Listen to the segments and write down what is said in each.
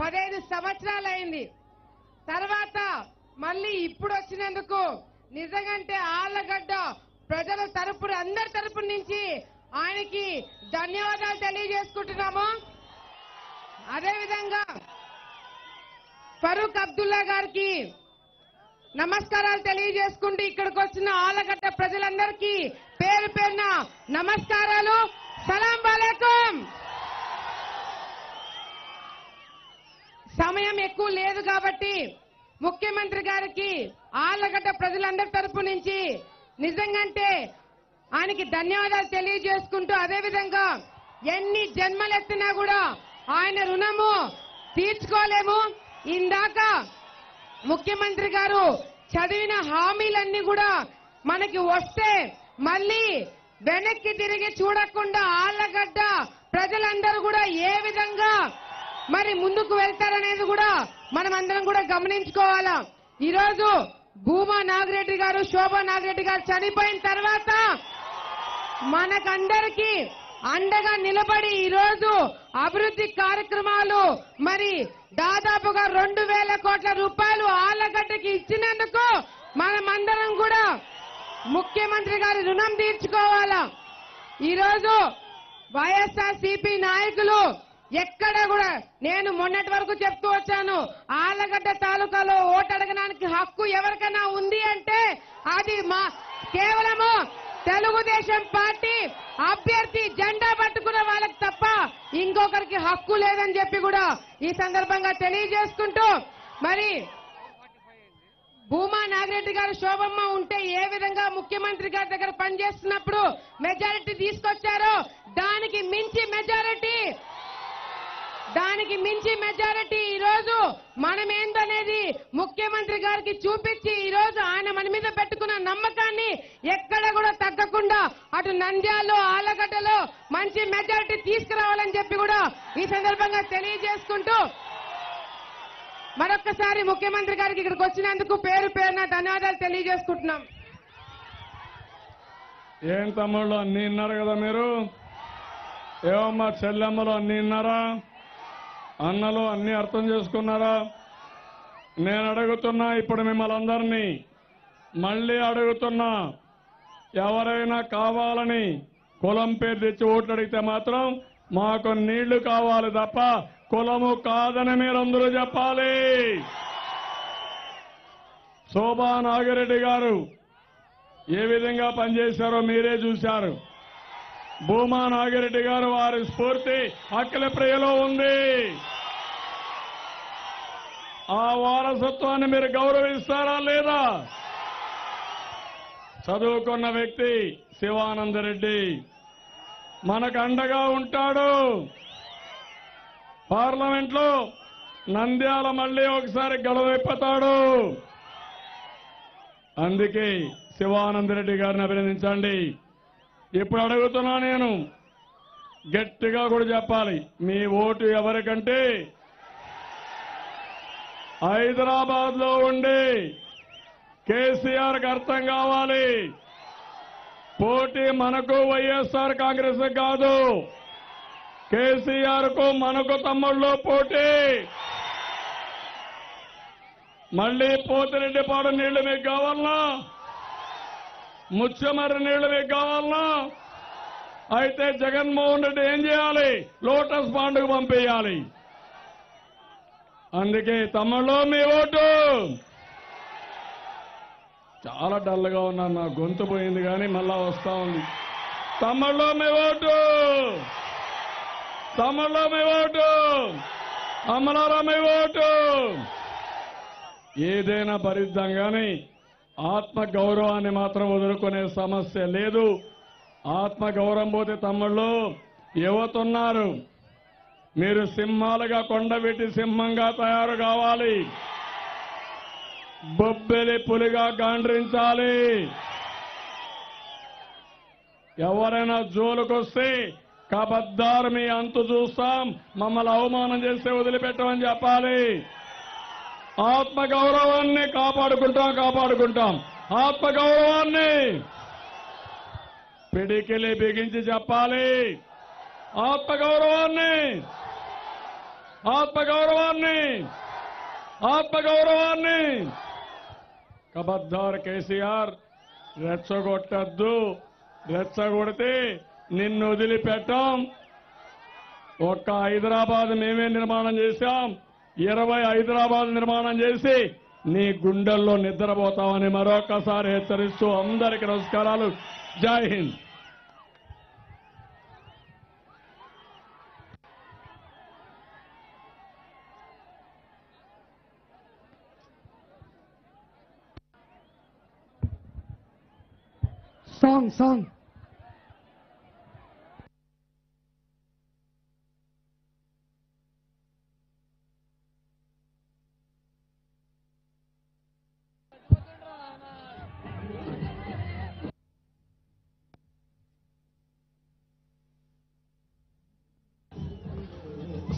పదహైదు సంవత్సరాలు అయింది తర్వాత మళ్ళీ ఇప్పుడు వచ్చినందుకు నిజంగంటే ఆళ్ళగడ్డ ప్రజల తరపున అందరి తరపు నుంచి ఆయనకి ధన్యవాదాలు తెలియజేసుకుంటున్నాము. అదేవిధంగా ఫరూక్ అబ్దుల్లా గారికి నమస్కారాలు తెలియజేసుకుంటూ ఇక్కడికి వచ్చిన ఆలగడ్డ ప్రజలందరికీ పేరు పేరున నమస్కారాలు. సలాం వాలేకం సమయం ఎక్కువ లేదు కాబట్టి ముఖ్యమంత్రి గారికి ఆళ్ళగడ్డ ప్రజలందరి తరపు నుంచి నిజంగంటే ఆయనకి ధన్యవాదాలు తెలియజేసుకుంటూ అదేవిధంగా ఎన్ని జన్మలెత్తినా కూడా ఆయన రుణము తీర్చుకోలేము. ఇందాక ముఖ్యమంత్రి గారు చదివిన హామీలన్నీ కూడా మనకి వస్తే మళ్ళీ వెనక్కి తిరిగి చూడకుండా ఆళ్ళగడ్డ ప్రజలందరూ కూడా ఏ విధంగా మరి ముందుకు వెళ్తారనేది కూడా మనం అందరం కూడా గమనించుకోవాలా. ఈరోజు భూమా నాగిరెడ్డి గారు శోభా నాగిరెడ్డి గారు చనిపోయిన తర్వాత మనకందరికీ అండగా నిలబడి ఈరోజు అభివృద్ధి కార్యక్రమాలు మరి దాదాపుగా రెండు వేల కోట్ల రూపాయలు ఆళ్ళగడ్డకి ఇచ్చినందుకు మనమందరం కూడా ముఖ్యమంత్రి గారి రుణం తీర్చుకోవాలా. ఈరోజు వైఎస్ఆర్ సిపి ఎక్కడ కూడా నేను మొన్నటి వరకు చెప్తూ వచ్చాను ఆలగడ్డ తాలూకాలో ఓటు అడగడానికి హక్కు ఎవరికైనా ఉంది అంటే అది మా కేవలము తెలుగుదేశం పార్టీ అభ్యర్థి జెండా పట్టుకున్న వాళ్ళకి తప్ప ఇంకొకరికి హక్కు లేదని చెప్పి కూడా ఈ సందర్భంగా తెలియజేసుకుంటూ మరి భూమా నాగిరెడ్డి గారు శోభమ్మ ఉంటే ఏ విధంగా ముఖ్యమంత్రి గారి దగ్గర పనిచేస్తున్నప్పుడు మెజారిటీ తీసుకొచ్చారో దానికి మించి మెజారిటీ దానికి మించి మెజారిటీ ఈ రోజు మనమేందనేది ముఖ్యమంత్రి గారికి చూపించి ఈ రోజు ఆయన మన మీద పెట్టుకున్న నమ్మకాన్ని ఎక్కడ కూడా తగ్గకుండా అటు నంద్యాలలో ఆలగడ్డలో మంచి మెజారిటీ తీసుకురావాలని చెప్పి కూడా ఈ సందర్భంగా తెలియజేసుకుంటూ మరొక్కసారి ముఖ్యమంత్రి గారికి ఇక్కడికి వచ్చినందుకు పేరు పేరున ధన్యవాదాలు తెలియజేసుకుంటున్నాం. ఏం తమ్ముళ్ళు అన్ని విన్నారు కదా మీరు? ఏమమ్మా చెల్లెమ్మలు అన్ని విన్నారా? అన్నలు అన్ని అర్థం చేసుకున్నారా? నేను అడుగుతున్నా ఇప్పుడు మిమ్మల్ని అందరినీ మళ్ళీ అడుగుతున్నా ఎవరైనా కావాలని కులం పేరు తెచ్చి ఓట్లు అడిగితే మాత్రం మాకు నీళ్ళు కావాలి తప్ప కులము కాదని మీరందరూ చెప్పాలి. శోభా నాగిరెడ్డి గారు ఏ విధంగా పనిచేశారో మీరే చూశారు. భూమా నాగిరెడ్డి గారు వారి స్ఫూర్తి అఖిలప్రియలో ప్రియలో ఉంది. ఆ వారసత్వాన్ని మీరు గౌరవిస్తారా లేదా? చదువుకున్న వ్యక్తి శివానందరెడ్డి. మనకు అండగా ఉంటాడు. పార్లమెంట్లో నంద్యాల మళ్ళీ ఒకసారి గడవెప్పుతాడు అందుకే శివానందరెడ్డి గారిని అభినందించండి. ఇప్పుడు అడుగుతున్నా నేను. గట్టిగా కూడా చెప్పాలి. మీ ఓటు ఎవరికంటే హైదరాబాద్లో ఉండి కేసీఆర్కి అర్థం కావాలి. పోటీ మనకు వైఎస్ఆర్ కాంగ్రెస్ కాదు. కేసీఆర్కు మనకు తమ్ముళ్ళు పోటీ. మళ్ళీ పోతిరెడ్డిపాడు నీళ్ళు మీకు కావాలనా ముచ్చమర్రి నీళ్ళు మీకు కావాలనా అయితే జగన్మోహన్ రెడ్డి ఏం చేయాలి? లోటస్ పాండుకు పంపేయాలి. అందుకే తమలో మీ ఓటు! చాలా డల్గా ఉన్నాను నా గొంతు పోయింది కానీ మళ్ళా వస్తా ఉంది. తమలో మీ ఓటు! తమలో మీ ఓటు! అమలారా మీ ఓటు! ఏదైనా భరిద్దాం కానీ ఆత్మ గౌరవాన్ని మాత్రం వదులుకునే సమస్య లేదు. ఆత్మ గౌరవం పోతే తమ్ముళ్ళు యువతున్నారు. మీరు సింహాలుగా కొండబెట్టి సింహంగా తయారు కావాలి. బొబ్బెలి పులిగా గాండ్రించాలి. ఎవరైనా జోలుకొస్తే కబద్దారు మీ అంతు చూస్తాం. మమ్మల్ని అవమానం చేస్తే వదిలిపెట్టమని చెప్పాలి. ఆత్మ గౌరవాన్ని కాపాడుకుంటాం కాపాడుకుంటాం. ఆత్మ గౌరవాన్ని పిడికిలి బిగించి చెప్పాలి. ఆత్మ గౌరవాన్ని ఆత్మగౌరవాన్ని ఆత్మగౌరవాన్ని. కబద్దార్ కేసీఆర్ రెచ్చగొట్టద్దు రెచ్చగొడితే నిన్ను వదిలిపెట్టాం. ఒక్క హైదరాబాద్ మేమే నిర్మాణం చేశాం. ఇరవై హైదరాబాద్ నిర్మాణం చేసి నీ గుండెల్లో నిద్రపోతామని మరొకసారి హెచ్చరిస్తూ అందరికీ నమస్కారాలు. జై Hind. Song song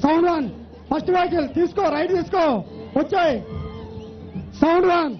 sound one first vehicle తీసుకో రైట్ తీసుకో. వచ్చాయి. Sound one